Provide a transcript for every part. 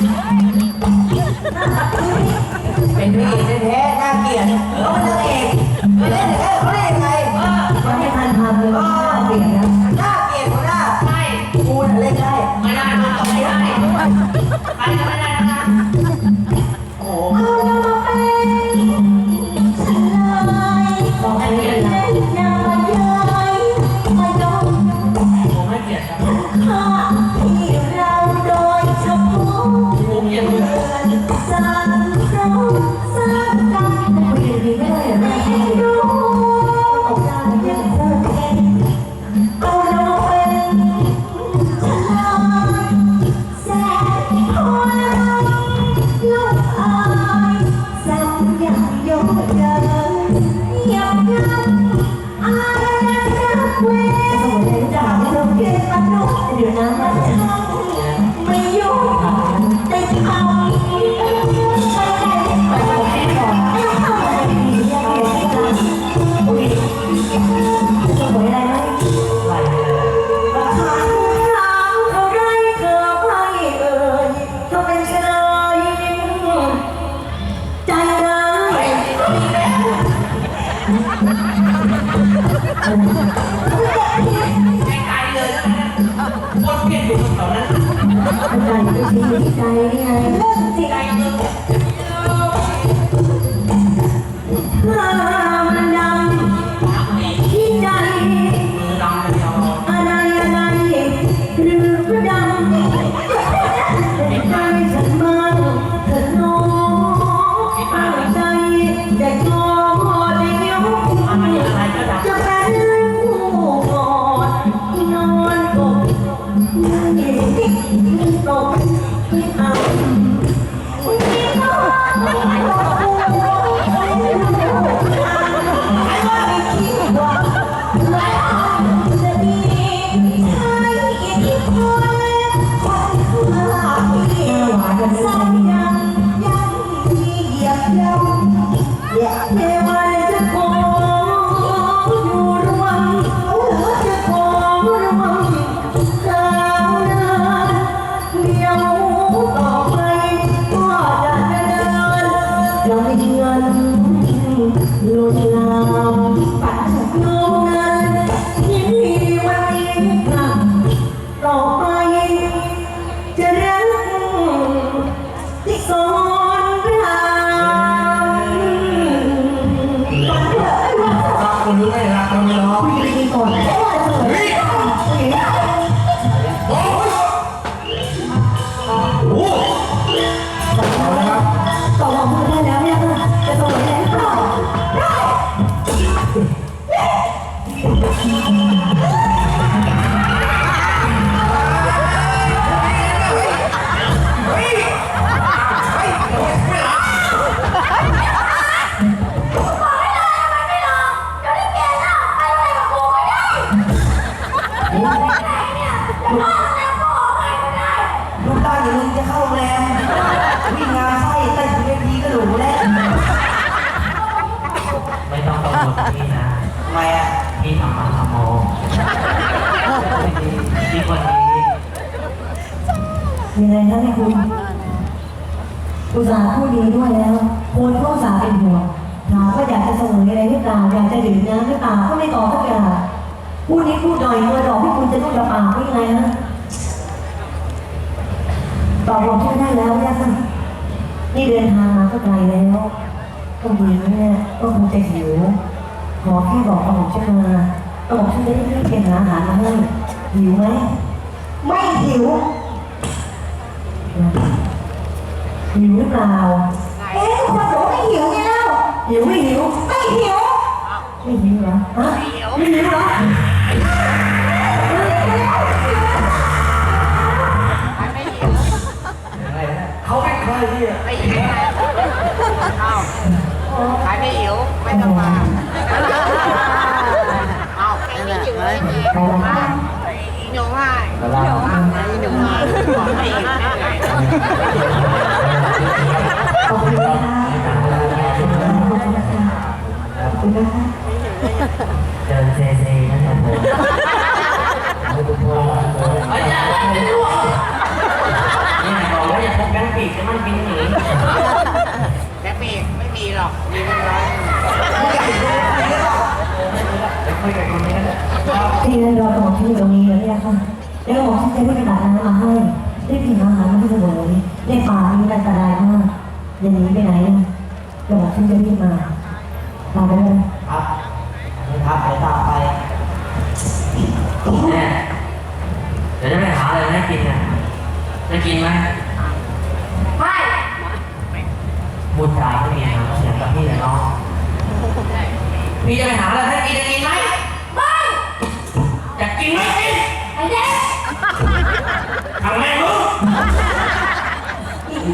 เป็นพี่แท้ๆน่าเกลียดเขาเป็นนางเอกไเล่นแต่เขาเล่นยังไงมันให้ทันทำเลยน่าเกลียดนะน่าเกลียดหัหน้าใช่กูน่เล่นได้ไม่ได้ไม่ได้ไม่ได้ไม่ได้ไม่ไโอ้ คนเปลี่ยนอยู่แถวนั้น ใจไม่ดีใจไง ใจเมือง ใจฉันทิ้งลอยลา มีอะไรนะแม่คุณอุตส่าห์พูดดีด้วยแล้วคนก็อุตส่าห์เป็นห่วงถามว่าอยากจะเสมออะไรหรือเปล่าอยากจะดื่มน้ำหรือเปล่าก็ไม่ตอบสักอย่างพูดนี้พูดหน่อยเมื่อดอกที่คุณจะต้องระปากไม่ไงนะตอบผมช่วยได้แล้วเนี่ยค่ะนี่เดินทางมาก็ไกลแล้วก็ดีเนี่ยก็คงจะหิวขอแค่บอกกระผมช่วยมาก็บอกช่วยได้รีบไปหาอาหารมาให้หิวไหมไม่หิว หิวหรือเปล่าเอ๊ะทุกคนบอกว่าไม่หิวไงเล่าหิวไม่หิว ไม่หิว ไม่หิวเหรอฮะไม่หิวเหรอเขาไม่เคยที่ไม่หิวใครไม่หิวไม่ต้องมาเอา ที่นั่นรอกระบอกที่อยู่ตรงนี้แล้วเนี่ยค่ะแล้วกระบอกที่จะได้กระดาษน้ำมาให้ ได้กินอาหารมาให้เสมอในป่านี้อันตรายมากอย่าหนีไปไหนนะกระบอกที่จะรีบมาตามไปเลยครับครับไปตามไปเนี่ยเดี๋ยวจะไปหาอะไรให้กินนะจะกินไหมไม่พูดจาไม่มีนะเสียงกับพี่และน้องพี่จะไปหาอะไรให้กินจะกินไหมไม่จะกิน ไหมกินไอ้เด็กทำไมรู้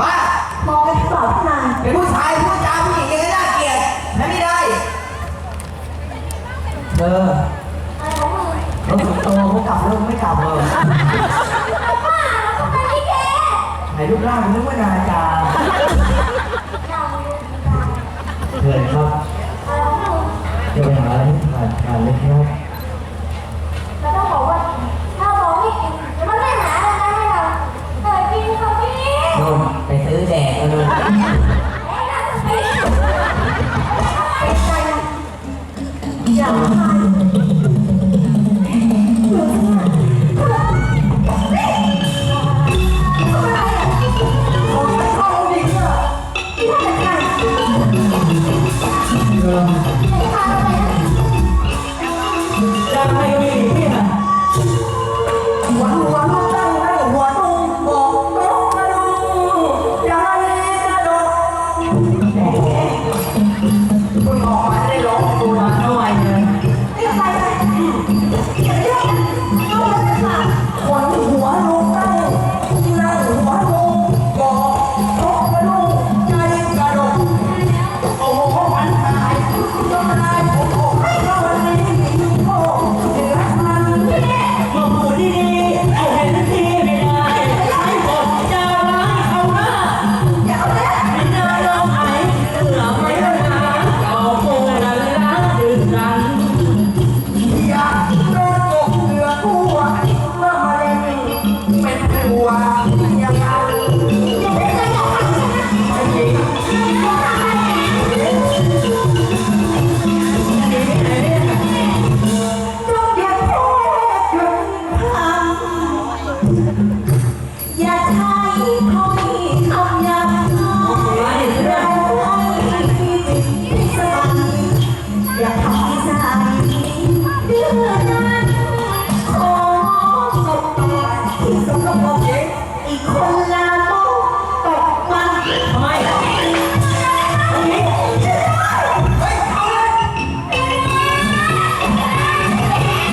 บ้ามองไปที่เปล่าขึ้นมาเป็นผู้ชายพูดจาผู้หญิงยังไงน่าเกลียดใช้ไม่ได้เธอเราสุดโตเขากลับแล้วไม่กลับเลยป้าเราไปที่เกไหนรูปร่างนนึกว่านาจา